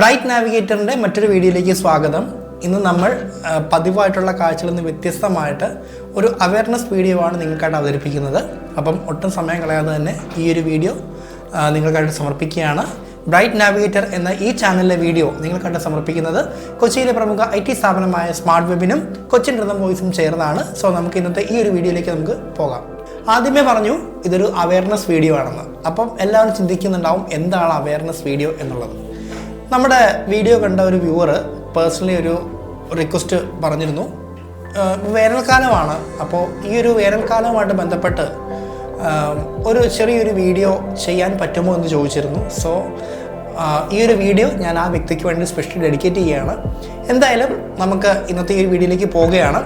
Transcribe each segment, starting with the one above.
Bright നാവിഗേറ്ററിന്റെ മറ്റൊരു വീഡിയോയിലേക്ക് സ്വാഗതം. ഇന്ന് നമ്മൾ പതിവായിട്ടുള്ള കാഴ്ചകളിൽ നിന്ന് വ്യത്യസ്തമായിട്ട് ഒരു അവയർനെസ് വീഡിയോ ആണ് നിങ്ങൾക്കായിട്ട് അവതരിപ്പിക്കുന്നത്. അപ്പം ഒട്ടും സമയം കളയാതെ തന്നെ ഈ ഒരു വീഡിയോ നിങ്ങൾക്കായിട്ട് സമർപ്പിക്കുകയാണ്. ബ്രൈറ്റ് നാവിഗേറ്റർ എന്ന ഈ ചാനലിലെ വീഡിയോ നിങ്ങൾക്കായിട്ട് സമർപ്പിക്കുന്നത് കൊച്ചിയിലെ പ്രമുഖ ഐ ടി സ്ഥാപനമായ സ്മാർട്ട് വെബിനും കൊച്ചിൻ റിതം വോയിസും ചേർന്നാണ്. സോ നമുക്ക് ഇന്നത്തെ ഈ ഒരു വീഡിയോയിലേക്ക് നമുക്ക് പോകാം. ആദ്യമേ പറഞ്ഞു ഇതൊരു അവയർനെസ് വീഡിയോ ആണെന്ന്. അപ്പം എല്ലാവരും ചിന്തിക്കുന്നുണ്ടാവും എന്താണ് അവയർനെസ് വീഡിയോ എന്നുള്ളത്. നമ്മുടെ വീഡിയോ കണ്ട ഒരു വ്യൂവർ പേഴ്സണലി ഒരു റിക്വസ്റ്റ് പറഞ്ഞിരുന്നു. വേനൽക്കാലമാണ്. അപ്പോൾ ഈ ഒരു വേനൽക്കാലവുമായിട്ട് ബന്ധപ്പെട്ട് ഒരു ചെറിയൊരു വീഡിയോ ചെയ്യാൻ പറ്റുമോ എന്ന് ചോദിച്ചിരുന്നു. സോ ഈ ഒരു വീഡിയോ ഞാൻ ആ വ്യക്തിക്ക് വേണ്ടി സ്പെഷ്യലി ഡെഡിക്കേറ്റ് ചെയ്യുകയാണ്. എന്തായാലും നമുക്ക് ഇന്നത്തെ ഈ വീഡിയോയിലേക്ക് പോവുകയാണ്.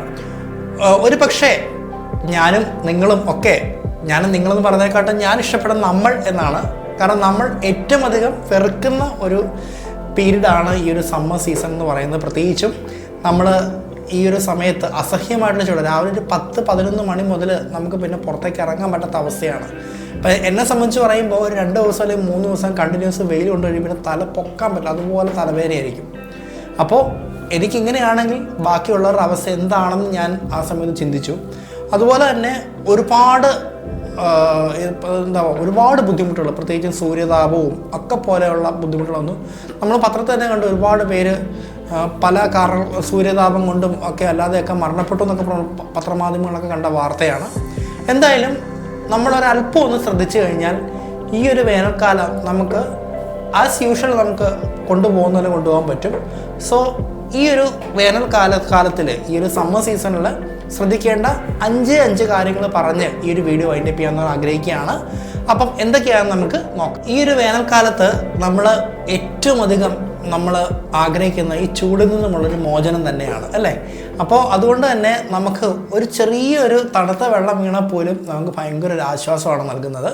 ഒരു പക്ഷേ ഞാനും നിങ്ങളും ഒക്കെ ഞാനും നിങ്ങളെന്ന് പറഞ്ഞതിനെക്കാട്ടും ഞാൻ ഇഷ്ടപ്പെടുന്ന നമ്മൾ എന്നാണ്. കാരണം നമ്മൾ ഏറ്റവും അധികം വെറുക്കുന്ന ഒരു പീരീഡാണ് ഈ ഒരു സമ്മർ സീസൺ എന്ന് പറയുന്നത്. പ്രത്യേകിച്ചും നമ്മൾ ഈ ഒരു സമയത്ത് അസഹ്യമായിട്ടുള്ള ചൂട്. രാവിലെ ഒരു പത്ത് പതിനൊന്ന് മണി മുതൽ നമുക്ക് പിന്നെ പുറത്തേക്ക് ഇറങ്ങാൻ പറ്റാത്ത അവസ്ഥയാണ്. അപ്പം എന്നെ സംബന്ധിച്ച് പറയുമ്പോൾ ഒരു രണ്ട് ദിവസം അല്ലെങ്കിൽ മൂന്ന് ദിവസം കണ്ടിന്യൂസ് വെയിൽ കൊണ്ട് കഴിയുമ്പോൾ തല പൊക്കാൻ പറ്റില്ല. അതുപോലെ തലവേദനയായിരിക്കും. അപ്പോൾ എനിക്കിങ്ങനെയാണെങ്കിൽ ബാക്കിയുള്ളവരുടെ അവസ്ഥ എന്താണെന്ന് ഞാൻ ആ സമയത്ത് ചിന്തിച്ചു. അതുപോലെ തന്നെ ഒരുപാട് എന്താ ഒരുപാട് ബുദ്ധിമുട്ടുകൾ. പ്രത്യേകിച്ചും സൂര്യതാപവും ഒക്കെ പോലെയുള്ള ബുദ്ധിമുട്ടുകളൊന്നും നമ്മൾ പത്രത്തിൽ തന്നെ കണ്ട് ഒരുപാട് പേര് പല കാരണം സൂര്യതാപം കൊണ്ടും ഒക്കെ അല്ലാതെയൊക്കെ മരണപ്പെട്ടു എന്നൊക്കെ പത്രമാധ്യമങ്ങളൊക്കെ കണ്ട വാർത്തയാണ്. എന്തായാലും നമ്മളൊരല്പം ഒന്ന് ശ്രദ്ധിച്ചു കഴിഞ്ഞാൽ ഈ ഒരു വേനൽക്കാലം നമുക്ക് ആസ് യൂഷ്വൽ നമുക്ക് കൊണ്ടുപോകുന്ന പോലെ കൊണ്ടുപോകാൻ പറ്റും. സോ ഈ ഒരു വേനൽക്കാല കാലത്തിൽ ഈ ഒരു സമ്മർ സീസണിൽ ശ്രദ്ധിക്കേണ്ട അഞ്ച് അഞ്ച് കാര്യങ്ങൾ പറഞ്ഞ് ഈ ഒരു വീഡിയോ വൈൻഡപ്പ് ചെയ്യാമെന്ന് ആഗ്രഹിക്കുകയാണ്. അപ്പം എന്തൊക്കെയാണ് നമുക്ക് നോക്കാം. ഈ ഒരു വേനൽക്കാലത്ത് നമ്മൾ ഏറ്റവും അധികം നമ്മൾ ആഗ്രഹിക്കുന്ന ഈ ചൂടിൽ നിന്നുമുള്ളൊരു മോചനം തന്നെയാണ് അല്ലേ? അപ്പോൾ അതുകൊണ്ട് തന്നെ നമുക്ക് ഒരു ചെറിയൊരു തണുത്ത വെള്ളം വീണാൽ പോലും നമുക്ക് ഭയങ്കര ഒരു ആശ്വാസമാണ് നൽകുന്നത്.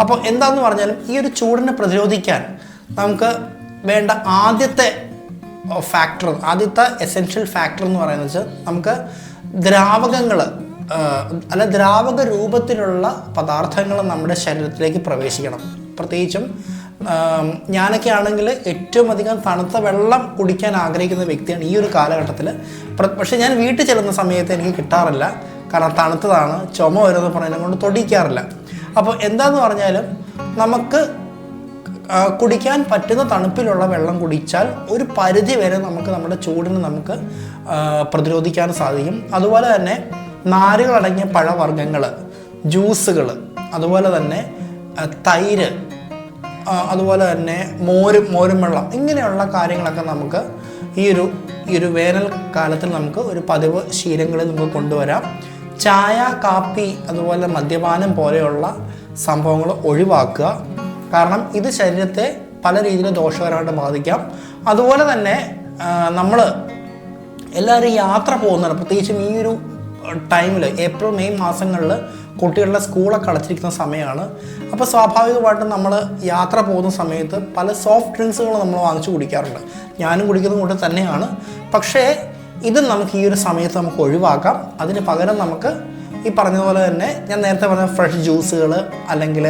അപ്പോൾ എന്താണെന്ന് പറഞ്ഞാലും ഈ ഒരു ചൂടിനെ പ്രതിരോധിക്കാൻ നമുക്ക് വേണ്ട ആദ്യത്തെ ഫാക്ടർ ആദ്യത്തെ എസെൻഷ്യൽ ഫാക്ടർ എന്ന് പറയുന്നത് വെച്ചാൽ നമുക്ക് ദ്രാവകങ്ങൾ അല്ല ദ്രാവക രൂപത്തിലുള്ള പദാർത്ഥങ്ങൾ നമ്മുടെ ശരീരത്തിലേക്ക് പ്രവേശിക്കണം. പ്രത്യേകിച്ചും ഞാനൊക്കെ ആണെങ്കിൽ ഏറ്റവും അധികം തണുത്ത വെള്ളം കുടിക്കാൻ ആഗ്രഹിക്കുന്ന വ്യക്തിയാണ് ഈ ഒരു കാലഘട്ടത്തിൽ. പക്ഷേ ഞാൻ വീട്ടിൽ ചെല്ലുന്ന സമയത്ത് എനിക്ക് കിട്ടാറില്ല. കാരണം തണുത്തതാണ് ചുമ വരുമെന്ന് പറഞ്ഞതിനെ കൊണ്ട് തൊടിക്കാറില്ല അപ്പോൾ എന്താന്ന് പറഞ്ഞാലും നമുക്ക് കുടിക്കാൻ പറ്റുന്ന തണുപ്പിലുള്ള വെള്ളം കുടിച്ചാൽ ഒരു പരിധി വരെ നമുക്ക് നമ്മുടെ ചൂടിന് നമുക്ക് പ്രതിരോധിക്കാൻ സാധിക്കും. അതുപോലെ തന്നെ നാരുകളടങ്ങിയ പഴവർഗങ്ങൾ ജ്യൂസുകൾ അതുപോലെ തന്നെ തൈര് അതുപോലെ തന്നെ മോര് മോരും വെള്ളം ഇങ്ങനെയുള്ള കാര്യങ്ങളൊക്കെ നമുക്ക് ഈ ഒരു ഈ ഒരു വേനൽക്കാലത്തിൽ നമുക്ക് ഒരു പതിവ് ശീലങ്ങളിൽ നമുക്ക് കൊണ്ടുവരാം. ചായ കാപ്പി അതുപോലെ മദ്യപാനം പോലെയുള്ള സംഭവങ്ങൾ ഒഴിവാക്കുക. കാരണം ഇത് ശരീരത്തെ പല രീതിയിൽ ദോഷകരമായിട്ട് ബാധിക്കാം. അതുപോലെ തന്നെ നമ്മൾ എല്ലാവരും യാത്ര പോകുന്നുണ്ട് പ്രത്യേകിച്ചും ഈ ഒരു ടൈമിൽ ഏപ്രിൽ മെയ് മാസങ്ങളിൽ കുട്ടികളുടെ സ്കൂളൊക്കെ അടച്ചിരിക്കുന്ന സമയമാണ്. അപ്പോൾ സ്വാഭാവികമായിട്ടും നമ്മൾ യാത്ര പോകുന്ന സമയത്ത് പല സോഫ്റ്റ് ഡ്രിങ്ക്സുകൾ നമ്മൾ വാങ്ങിച്ചു കുടിക്കാറുണ്ട്. ഞാനും കുടിക്കുന്ന കൊണ്ട് തന്നെയാണ്. പക്ഷേ ഇത് നമുക്ക് ഈ ഒരു സമയത്ത് നമുക്ക് ഒഴിവാക്കാം. അതിന് പകരം നമുക്ക് ഈ പറഞ്ഞതുപോലെ തന്നെ ഞാൻ നേരത്തെ പറഞ്ഞ ഫ്രഷ് ജ്യൂസുകൾ അല്ലെങ്കിൽ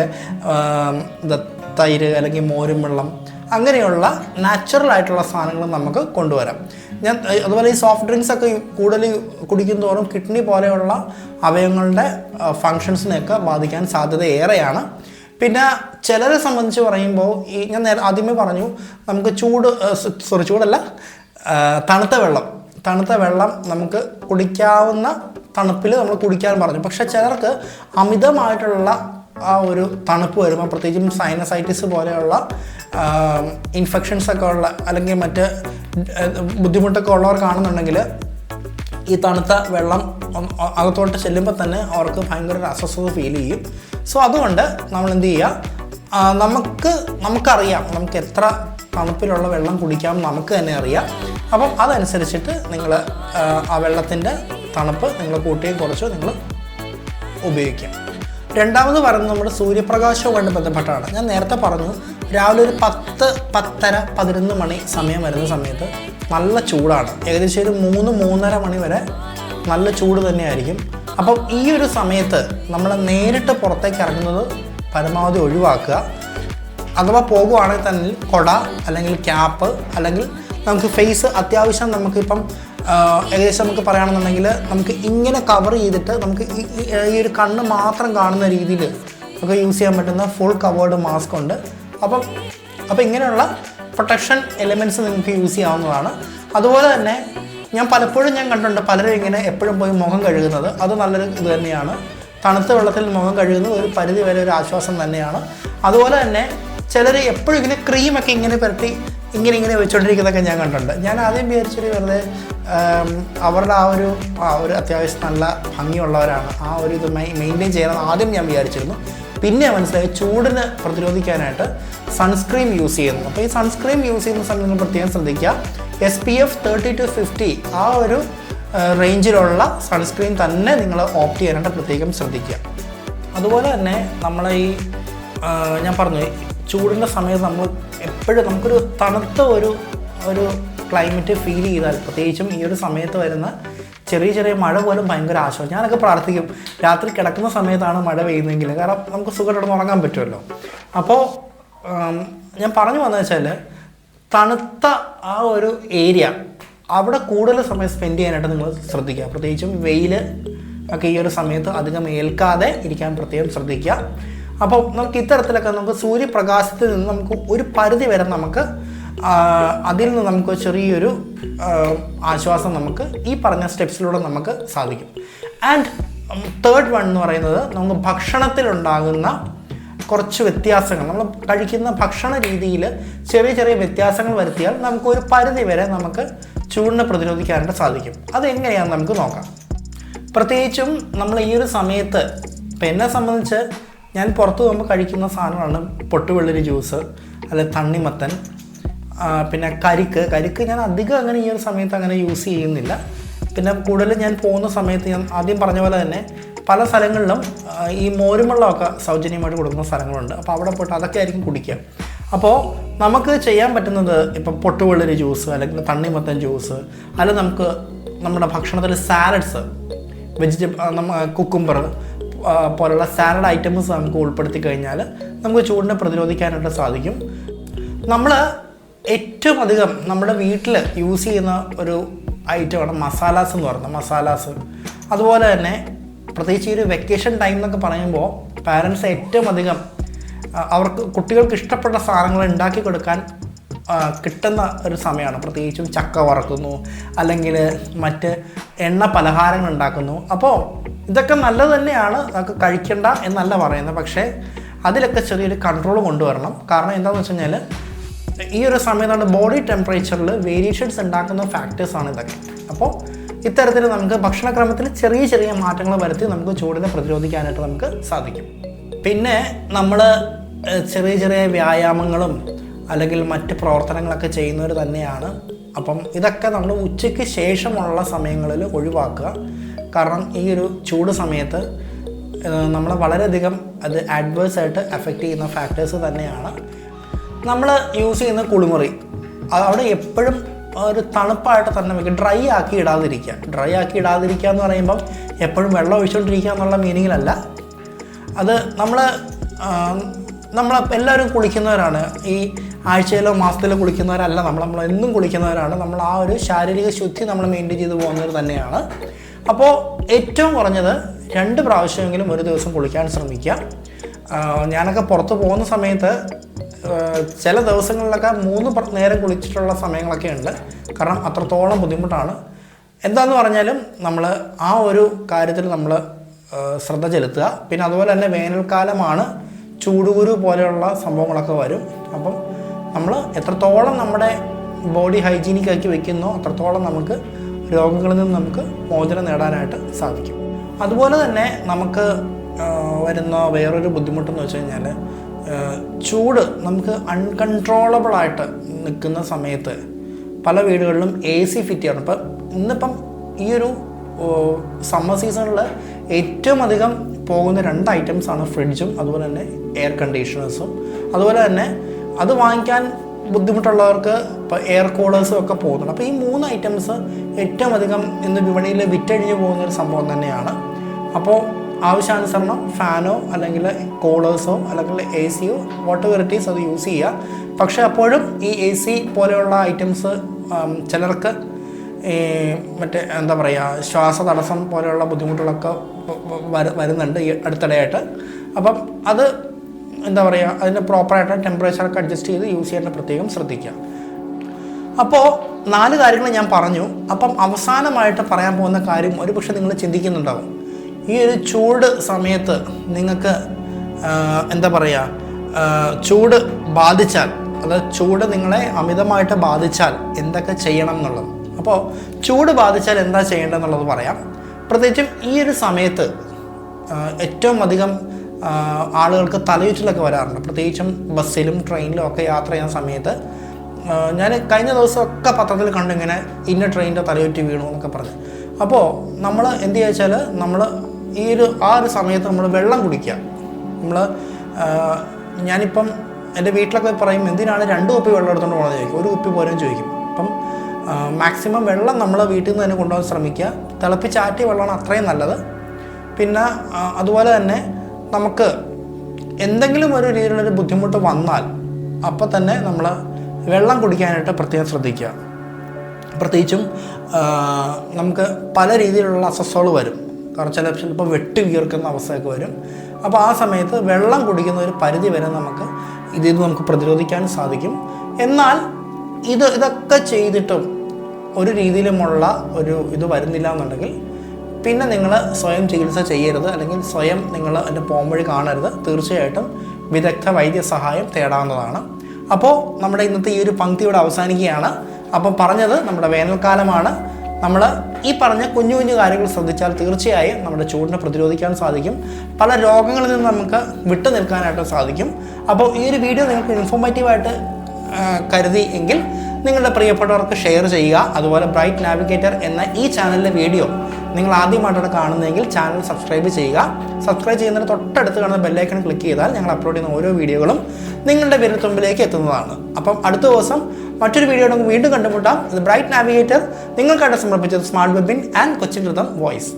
തൈര് അല്ലെങ്കിൽ മോരും വെള്ളം അങ്ങനെയുള്ള നാച്ചുറൽ ആയിട്ടുള്ള സാധനങ്ങൾ നമുക്ക് കൊണ്ടുവരാം. ഞാൻ അതുപോലെ ഈ സോഫ്റ്റ് ഡ്രിങ്ക്സ് ഒക്കെ കൂടുതൽ കുടിക്കും തോറും കിഡ്നി പോലെയുള്ള അവയവങ്ങളുടെ ഫങ്ഷൻസിനെയൊക്കെ ബാധിക്കാൻ സാധ്യത ഏറെയാണ്. പിന്നെ ചിലരെ സംബന്ധിച്ച് പറയുമ്പോൾ ഈ ഞാൻ നേരെ ആദ്യമേ പറഞ്ഞു നമുക്ക് ചൂട് സോറി ചൂടല്ല തണുത്ത വെള്ളം. തണുത്ത വെള്ളം നമുക്ക് കുടിക്കാവുന്ന തണുപ്പിൽ നമ്മൾ കുടിക്കാൻ പറഞ്ഞു. പക്ഷേ ചിലർക്ക് അമിതമായിട്ടുള്ള ആ ഒരു തണുപ്പ് വരുമ്പോൾ പ്രത്യേകിച്ചും സൈനസൈറ്റിസ് പോലെയുള്ള ഇൻഫെക്ഷൻസ് ഒക്കെ ഉള്ള അല്ലെങ്കിൽ മറ്റ് ബുദ്ധിമുട്ടൊക്കെ ഉള്ളവർക്കാണെന്നുണ്ടെങ്കിൽ ഈ തണുത്ത വെള്ളം അകത്തോട്ട് ചെല്ലുമ്പോൾ തന്നെ അവർക്ക് ഭയങ്കര ഒരു അസ്വസ്ഥത ഫീൽ ചെയ്യും. സോ അതുകൊണ്ട് നമ്മൾ എന്ത് ചെയ്യുക നമുക്ക് നമുക്കറിയാം നമുക്ക് എത്ര തണുപ്പിലുള്ള വെള്ളം കുടിക്കാം നമുക്ക് തന്നെ അറിയാം. അപ്പം അതനുസരിച്ചിട്ട് നിങ്ങൾ ആ വെള്ളത്തിന്റെ തണുപ്പ് നിങ്ങൾ കൂട്ടിയും കുറച്ചോ നിങ്ങൾ ഉപയോഗിക്കാം. രണ്ടാമത് പറയുന്നത് നമ്മുടെ സൂര്യപ്രകാശവുമായിട്ട് ബന്ധപ്പെട്ടാണ്. ഞാൻ നേരത്തെ പറഞ്ഞു രാവിലെ ഒരു പത്ത് പത്തര പതിനൊന്ന് മണി സമയം വരുന്ന സമയത്ത് നല്ല ചൂടാണ്. ഏകദേശം ഒരു മൂന്ന് മൂന്നര മണി വരെ നല്ല ചൂട് തന്നെയായിരിക്കും. അപ്പം ഈ ഒരു സമയത്ത് നമ്മൾ നേരിട്ട് പുറത്തേക്ക് ഇറങ്ങുന്നത് പരമാവധി ഒഴിവാക്കുക. അഥവാ പോകുവാണെങ്കിൽ തന്നെ കൊട അല്ലെങ്കിൽ ക്യാപ്പ് അല്ലെങ്കിൽ നമുക്ക് ഫേസ് അത്യാവശ്യം നമുക്കിപ്പം ഏകദേശം നമുക്ക് പറയുകയാണെന്നുണ്ടെങ്കിൽ നമുക്ക് ഇങ്ങനെ കവർ ചെയ്തിട്ട് നമുക്ക് ഈ ഒരു കണ്ണ് മാത്രം കാണുന്ന രീതിയിൽ നമുക്ക് യൂസ് ചെയ്യാൻ പറ്റുന്ന ഫുൾ കവേർഡ് മാസ്ക് ഉണ്ട്. അപ്പം അപ്പോൾ ഇങ്ങനെയുള്ള പ്രൊട്ടക്ഷൻ എലിമെന്റ്സ് നിങ്ങൾക്ക് യൂസ് ചെയ്യാവുന്നതാണ്. അതുപോലെ തന്നെ ഞാൻ പലപ്പോഴും ഞാൻ കണ്ടിട്ടുണ്ട് പലരും ഇങ്ങനെ എപ്പോഴും പോയി മുഖം കഴുകുന്നത്. അത് നല്ലൊരു ഇത് തന്നെയാണ്. തണുത്ത വെള്ളത്തിൽ മുഖം കഴുകുന്നത് ഒരു പരിധി വരെ ഒരു ആശ്വാസം തന്നെയാണ്. അതുപോലെ തന്നെ ചിലർ എപ്പോഴും ഇങ്ങനെ ക്രീമൊക്കെ ഇങ്ങനെ പുരട്ടി ഇങ്ങനെ ഇങ്ങനെ വെച്ചുകൊണ്ടിരിക്കുന്നതൊക്കെ ഞാൻ കണ്ടിട്ടുണ്ട്. ഞാൻ ആദ്യം വിചാരിച്ചൊരു വെറുതെ അവരുടെ ആ ഒരു ആ ഒരു അത്യാവശ്യം നല്ല ഭംഗിയുള്ളവരാണ്. ആ ഒരു ഇത് മെയിന്റെയിൻ ചെയ്യണമെന്ന് ആദ്യം ഞാൻ വിചാരിച്ചിരുന്നു. പിന്നെ മനസ്സിലായി ചൂടിന് പ്രതിരോധിക്കാനായിട്ട് സൺസ്ക്രീം യൂസ് ചെയ്യുന്നു. അപ്പോൾ ഈ സൺസ്ക്രീം യൂസ് ചെയ്യുന്ന സമയത്ത് നിങ്ങൾ പ്രത്യേകം ശ്രദ്ധിക്കുക. S P F thirty to fifty ആ ഒരു റേഞ്ചിലുള്ള സൺസ്ക്രീൻ തന്നെ നിങ്ങൾ ഓപ്റ്റ് ചെയ്യാനായിട്ട് പ്രത്യേകം ശ്രദ്ധിക്കുക. അതുപോലെ തന്നെ നമ്മളെ ഈ ഞാൻ പറഞ്ഞു ചൂടിന്റെ സമയത്ത് നമ്മൾ എപ്പോഴും നമുക്കൊരു തണുത്ത ഒരു ഒരു ക്ലൈമറ്റ് ഫീൽ ചെയ്താൽ പ്രത്യേകിച്ചും ഈ ഒരു സമയത്ത് വരുന്ന ചെറിയ ചെറിയ മഴ പോലും ഭയങ്കര ആശ്വാസം. ഞാനൊക്കെ പ്രാർത്ഥിക്കും രാത്രി കിടക്കുന്ന സമയത്താണ് മഴ പെയ്യുന്നതെങ്കിൽ കാരണം നമുക്ക് സുഖമായിട്ട് ഉറങ്ങാൻ പറ്റുമല്ലോ. അപ്പോൾ ഞാൻ പറഞ്ഞു വന്നത് വെച്ചാൽ തണുത്ത ആ ഒരു ഏരിയ അവിടെ കൂടുതൽ സമയം സ്പെൻഡ് ചെയ്യാനായിട്ട് നിങ്ങൾ ശ്രദ്ധിക്കുക. പ്രത്യേകിച്ചും വെയിൽ ഒക്കെ ഈ ഒരു സമയത്ത് അധികം ഏൽക്കാതെ ഇരിക്കാൻ പ്രത്യേകം ശ്രദ്ധിക്കുക. അപ്പോൾ നമുക്ക് ഇത്തരത്തിലൊക്കെ നമുക്ക് സൂര്യപ്രകാശത്തിൽ നിന്ന് നമുക്ക് ഒരു പരിധി വരെ നമുക്ക് അതിൽ നിന്ന് നമുക്ക് ചെറിയൊരു ആശ്വാസം നമുക്ക് ഈ പറഞ്ഞ സ്റ്റെപ്സിലൂടെ നമുക്ക് സാധിക്കും. ആൻഡ് തേർഡ് വൺ എന്ന് പറയുന്നത് നമുക്ക് ഭക്ഷണത്തിലുണ്ടാകുന്ന കുറച്ച് വ്യത്യാസങ്ങൾ. നമ്മൾ കഴിക്കുന്ന ഭക്ഷണ രീതിയിൽ ചെറിയ ചെറിയ വ്യത്യാസങ്ങൾ വരുത്തിയാൽ നമുക്ക് ഒരു പരിധി വരെ നമുക്ക് ചൂടിനെ പ്രതിരോധിക്കാനായിട്ട് സാധിക്കും. അതെങ്ങനെയാണെന്ന് നമുക്ക് നോക്കാം. പ്രത്യേകിച്ചും നമ്മൾ ഈ ഒരു സമയത്ത് ഇപ്പം എന്നെ സംബന്ധിച്ച് ഞാൻ പുറത്ത് പോകുമ്പോൾ കഴിക്കുന്ന സാധനങ്ങളാണ് പൊട്ടുവെള്ളരി ജ്യൂസ് അല്ലെ തണ്ണിമത്തൻ പിന്നെ കരിക്ക്. കരിക്ക് ഞാൻ അധികം അങ്ങനെ ഈ ഒരു സമയത്ത് അങ്ങനെ യൂസ് ചെയ്യുന്നില്ല. പിന്നെ കൂടുതലും ഞാൻ പോകുന്ന സമയത്ത് ഞാൻ ആദ്യം പറഞ്ഞ പോലെ തന്നെ പല സ്ഥലങ്ങളിലും ഈ മോരുമുള്ളമൊക്കെ സൗജന്യമായിട്ട് കൊടുക്കുന്ന സ്ഥലങ്ങളുണ്ട്. അപ്പോൾ അവിടെ പോയിട്ട് അതൊക്കെ ആയിരിക്കും കുടിക്കുക. അപ്പോൾ നമുക്ക് ചെയ്യാൻ പറ്റുന്നത് ഇപ്പം പൊട്ടുവെള്ളരി ജ്യൂസ് അല്ലെങ്കിൽ തണ്ണിമത്തൻ ജ്യൂസ് അല്ലെങ്കിൽ നമുക്ക് നമ്മുടെ ഭക്ഷണത്തിൽ സാലഡ്സ് വെജിറ്റബിൾ കുക്കുംബർ പോലുള്ള സാലഡ് ഐറ്റംസ് നമുക്ക് ഉൾപ്പെടുത്തി കഴിഞ്ഞാൽ നമുക്ക് ചൂടിനെ പ്രതിരോധിക്കാനായിട്ട് സാധിക്കും. നമ്മൾ ഏറ്റവും അധികം നമ്മുടെ വീട്ടിൽ യൂസ് ചെയ്യുന്ന ഒരു ഐറ്റമാണ് മസാലാസ് എന്ന് പറയുന്നത് മസാലാസ്. അതുപോലെ തന്നെ പ്രത്യേകിച്ച് ഈ ഒരു വെക്കേഷൻ ടൈം എന്നൊക്കെ പറയുമ്പോൾ പാരൻസ് ഏറ്റവും അധികം അവർക്ക് കുട്ടികൾക്ക് ഇഷ്ടപ്പെട്ട സാധനങ്ങൾ ഉണ്ടാക്കി കൊടുക്കാൻ കിട്ടുന്ന ഒരു സമയമാണ്. പ്രത്യേകിച്ചും ചക്ക വറക്കുന്നു അല്ലെങ്കിൽ മറ്റ് എണ്ണ പലഹാരങ്ങൾ ഉണ്ടാക്കുന്നു. അപ്പോൾ ഇതൊക്കെ നല്ലത് തന്നെയാണ്. നമുക്ക് കഴിക്കണ്ട എന്നല്ല പറയുന്നത്. പക്ഷേ അതിലൊക്കെ ചെറിയൊരു കൺട്രോൾ കൊണ്ടുവരണം. കാരണം എന്താണെന്ന് വെച്ച് കഴിഞ്ഞാൽ ഈ ഒരു സമയത്താണ് ബോഡി ടെമ്പറേച്ചറിൽ വേരിയേഷൻസ് ഉണ്ടാക്കുന്ന ഫാക്ടേഴ്സാണ് ഇതൊക്കെ. അപ്പോൾ ഇത്തരത്തിൽ നമുക്ക് ഭക്ഷണക്രമത്തിൽ ചെറിയ ചെറിയ മാറ്റങ്ങൾ വരുത്തി നമുക്ക് ചൂടിനെ പ്രതിരോധിക്കാനായിട്ട് നമുക്ക് സാധിക്കും. പിന്നെ നമ്മൾ ചെറിയ ചെറിയ വ്യായാമങ്ങളും അല്ലെങ്കിൽ മറ്റ് പ്രവർത്തനങ്ങളൊക്കെ ചെയ്യുന്നവർ തന്നെയാണ്. അപ്പം ഇതൊക്കെ നമ്മൾ ഉച്ചയ്ക്ക് ശേഷമുള്ള സമയങ്ങളിൽ ഒഴിവാക്കുക. കാരണം ഈ ഒരു ചൂട് സമയത്ത് നമ്മളെ വളരെയധികം അത് അഡ്വേഴ്സ് ആയിട്ട് എഫക്റ്റ് ചെയ്യുന്ന ഫാക്ടേഴ്സ് തന്നെയാണ്. നമ്മൾ യൂസ് ചെയ്യുന്ന കുളിമുറി അവിടെ എപ്പോഴും ഒരു തണുപ്പായിട്ട് തന്നെ വെക്കുക ഡ്രൈ ആക്കി ഇടാതിരിക്കുക. ഡ്രൈ ആക്കി ഇടാതിരിക്കുക എന്ന് പറയുമ്പം എപ്പോഴും വെള്ളം ഒഴിച്ചുകൊണ്ടിരിക്കുക എന്നുള്ള മീനിങ്ങിലല്ല അത് നമ്മൾ നമ്മൾ എല്ലാവരും കുളിക്കുന്നവരാണ്. ഈ ആഴ്ചയിലോ മാസത്തിലോ കുളിക്കുന്നവരല്ല നമ്മൾ നമ്മൾ എന്നും കുളിക്കുന്നവരാണ്. നമ്മൾ ആ ഒരു ശാരീരിക ശുദ്ധി നമ്മൾ മെയിന്റെയിൻ ചെയ്ത് പോകുന്നവർ തന്നെയാണ്. അപ്പോൾ ഏറ്റവും കുറഞ്ഞത് രണ്ട് പ്രാവശ്യമെങ്കിലും ഒരു ദിവസം കുളിക്കാൻ ശ്രമിക്കുക. ഞാനൊക്കെ പുറത്ത് പോകുന്ന സമയത്ത് ചില ദിവസങ്ങളിലൊക്കെ മൂന്ന് നേരം കുളിച്ചിട്ടുള്ള സമയങ്ങളൊക്കെ ഉണ്ട്. കാരണം അത്രത്തോളം ബുദ്ധിമുട്ടാണ്. എന്താന്ന് പറഞ്ഞാലും നമ്മൾ ആ ഒരു കാര്യത്തിൽ നമ്മൾ ശ്രദ്ധ ചെലുത്തുക. പിന്നെ അതുപോലെ തന്നെ വേനൽക്കാലമാണ് ചൂടുകുരു പോലെയുള്ള സംഭവങ്ങളൊക്കെ വരും. അപ്പം നമ്മൾ എത്രത്തോളം നമ്മുടെ ബോഡി ഹൈജീനിക് ആക്കി വെക്കുന്നോ അത്രത്തോളം നമുക്ക് രോഗങ്ങളിൽ നിന്ന് നമുക്ക് മോചനം നേടാനായിട്ട് സാധിക്കും. അതുപോലെ തന്നെ നമുക്ക് വരുന്ന വേറൊരു ബുദ്ധിമുട്ടെന്ന് വെച്ച് കഴിഞ്ഞാൽ ചൂട് നമുക്ക് അൺകൺട്രോളബിൾ ആയിട്ട് നിൽക്കുന്ന സമയത്ത് പല വീടുകളിലും എ സി ഫിറ്റ് ചെയ്യണം. ഇപ്പം ഇന്നിപ്പം ഈ ഒരു സമ്മർ സീസണിൽ ഏറ്റവും അധികം പോകുന്ന രണ്ട് ഐറ്റംസ് ആണ് ഫ്രിഡ്ജും അതുപോലെ തന്നെ എയർ കണ്ടീഷണേഴ്സും അതുപോലെ തന്നെ അത് വാങ്ങിക്കാൻ ബുദ്ധിമുട്ടുള്ളവർക്ക് ഇപ്പോൾ എയർ കൂളേഴ്സും ഒക്കെ പോകുന്നുണ്ട്. അപ്പോൾ ഈ മൂന്ന് ഐറ്റംസ് ഏറ്റവും അധികം ഇന്ന് വിപണിയിൽ വിറ്റഴിഞ്ഞു പോകുന്ന ഒരു സംഭവം തന്നെയാണ്. അപ്പോൾ ആവശ്യാനുസരണം ഫാനോ അല്ലെങ്കിൽ കൂളേഴ്സോ അല്ലെങ്കിൽ എ സിയോ വാട്ടർ വെറൈറ്റീസ് അത് യൂസ് ചെയ്യുക. പക്ഷേ അപ്പോഴും ഈ എ സി പോലെയുള്ള ഐറ്റംസ് ചിലർക്ക് മറ്റേ എന്താ പറയുക ശ്വാസ തടസ്സം പോലെയുള്ള ബുദ്ധിമുട്ടുകളൊക്കെ വരുന്നുണ്ട് ഈ അടുത്തിടെയായിട്ട്. അപ്പം അത് എന്താ പറയുക അതിന് പ്രോപ്പറായിട്ട് ടെമ്പറേച്ചറൊക്കെ അഡ്ജസ്റ്റ് ചെയ്ത് യൂസ് ചെയ്യുന്ന പ്രത്യേകം ശ്രദ്ധിക്കുക. അപ്പോൾ നാല് കാര്യങ്ങൾ ഞാൻ പറഞ്ഞു. അപ്പം അവസാനമായിട്ട് പറയാൻ പോകുന്ന കാര്യം ഒരു പക്ഷേ നിങ്ങൾ ചിന്തിക്കുന്നുണ്ടാവും. ഈ ഒരു ചൂട് സമയത്ത് നിങ്ങൾക്ക് എന്താ പറയുക ചൂട് ബാധിച്ചാൽ അതായത് ചൂട് നിങ്ങളെ അമിതമായിട്ട് ബാധിച്ചാൽ എന്തൊക്കെ ചെയ്യണം എന്നുള്ളത്. അപ്പോൾ ചൂട് ബാധിച്ചാൽ എന്താ ചെയ്യേണ്ടതെന്നുള്ളത് പറയാം. പ്രത്യേകിച്ചും ഈ ഒരു സമയത്ത് ഏറ്റവും അധികം ആളുകൾക്ക് തലയുറ്റിലൊക്കെ വരാറുണ്ട്. പ്രത്യേകിച്ചും ബസ്സിലും ട്രെയിനിലും ഒക്കെ യാത്ര ചെയ്യുന്ന സമയത്ത് ഞാൻ കഴിഞ്ഞ ദിവസമൊക്കെ പത്രത്തിൽ കണ്ടിങ്ങനെ ഇന്ന ട്രെയിനിന്റെ തലയുറ്റി വീണു എന്നൊക്കെ പറഞ്ഞു. അപ്പോൾ നമ്മൾ എന്ത് ചോദിച്ചാൽ നമ്മൾ ഈ ഒരു ആ ഒരു സമയത്ത് നമ്മൾ വെള്ളം കുടിക്കുക. നമ്മൾ ഞാനിപ്പം എന്റെ വീട്ടിലൊക്കെ പറയും എന്തിനാണ് രണ്ട് കുപ്പി വെള്ളം എടുത്തുകൊണ്ട് പോകുന്നത് ചോദിക്കും. ഒരു കുപ്പി പോലും ചോദിക്കും. അപ്പം മാക്സിമം വെള്ളം നമ്മൾ വീട്ടിൽ നിന്ന് തന്നെ കൊണ്ടുപോകാൻ ശ്രമിക്കുക. തിളപ്പിച്ചാറ്റിയ വെള്ളമാണ് അത്രയും നല്ലത്. പിന്നെ അതുപോലെ തന്നെ നമുക്ക് എന്തെങ്കിലും ഒരു രീതിയിലൊരു ബുദ്ധിമുട്ട് വന്നാൽ അപ്പം തന്നെ നമ്മൾ വെള്ളം കുടിക്കാനായിട്ട് പ്രത്യേകം ശ്രദ്ധിക്കുക. പ്രത്യേകിച്ചും നമുക്ക് പല രീതിയിലുള്ള അസ്വസ്ഥകൾ വരും. കാരണം ചില ചിലപ്പോൾ വെട്ടി വീർക്കുന്ന അവസ്ഥയൊക്കെ വരും. അപ്പോൾ ആ സമയത്ത് വെള്ളം കുടിക്കുന്ന ഒരു പരിധി വരെ നമുക്ക് ഇതിൽ നിന്ന് നമുക്ക് പ്രതിരോധിക്കാൻ സാധിക്കും. എന്നാൽ ഇത് ഇതൊക്കെ ചെയ്തിട്ടും ഒരു രീതിയിലുമുള്ള ഒരു ഇത് വരുന്നില്ല എന്നുണ്ടെങ്കിൽ പിന്നെ നിങ്ങൾ സ്വയം ചികിത്സ ചെയ്യരുത് അല്ലെങ്കിൽ സ്വയം നിങ്ങൾ അതിന്റെ പോംവഴി കാണരുത്. തീർച്ചയായിട്ടും വിദഗ്ധ വൈദ്യസഹായം തേടാവുന്നതാണ്. അപ്പോൾ നമ്മുടെ ഇന്നത്തെ ഈ ഒരു പങ്ക്തി ഇവിടെ അവസാനിക്കുകയാണ്. അപ്പോൾ പറഞ്ഞത് നമ്മുടെ വേനൽക്കാലമാണ്. നമ്മൾ ഈ പറഞ്ഞ കുഞ്ഞു കുഞ്ഞു കാര്യങ്ങൾ ശ്രദ്ധിച്ചാൽ തീർച്ചയായും നമ്മുടെ ചൂടിനെ പ്രതിരോധിക്കാൻ സാധിക്കും. പല രോഗങ്ങളിൽ നിന്ന് നമുക്ക് വിട്ടു നിൽക്കാനായിട്ട് സാധിക്കും. അപ്പോൾ ഈ ഒരു വീഡിയോ നിങ്ങൾക്ക് ഇൻഫോർമേറ്റീവായിട്ട് കരുതി എങ്കിൽ നിങ്ങളുടെ പ്രിയപ്പെട്ടവർക്ക് ഷെയർ ചെയ്യുക. അതുപോലെ ബ്രൈറ്റ് നാവിഗേറ്റർ എന്ന ഈ ചാനലിലെ വീഡിയോ നിങ്ങൾ ആദ്യമായിട്ടാണ് കാണുന്നതെങ്കിൽ ചാനൽ സബ്സ്ക്രൈബ് ചെയ്യുക. സബ്സ്ക്രൈബ് ചെയ്യുന്നതിന് തൊട്ടടുത്ത് കാണുന്ന ബെല്ലൈക്കൺ ക്ലിക്ക് ചെയ്താൽ ഞങ്ങൾ അപ്ലോഡ് ചെയ്യുന്ന ഓരോ വീഡിയോകളും നിങ്ങളുടെ വിരൽത്തുമ്പിലേക്ക് എത്തുന്നതാണ്. അപ്പം അടുത്ത ദിവസം മറ്റൊരു വീഡിയോ നമുക്ക് വീണ്ടും കണ്ടുമുട്ടാം. ബ്രൈറ്റ് നാവിഗേറ്റർ നിങ്ങൾക്കായിട്ട് സമർപ്പിച്ചത് Smart Webin and Cochin Voice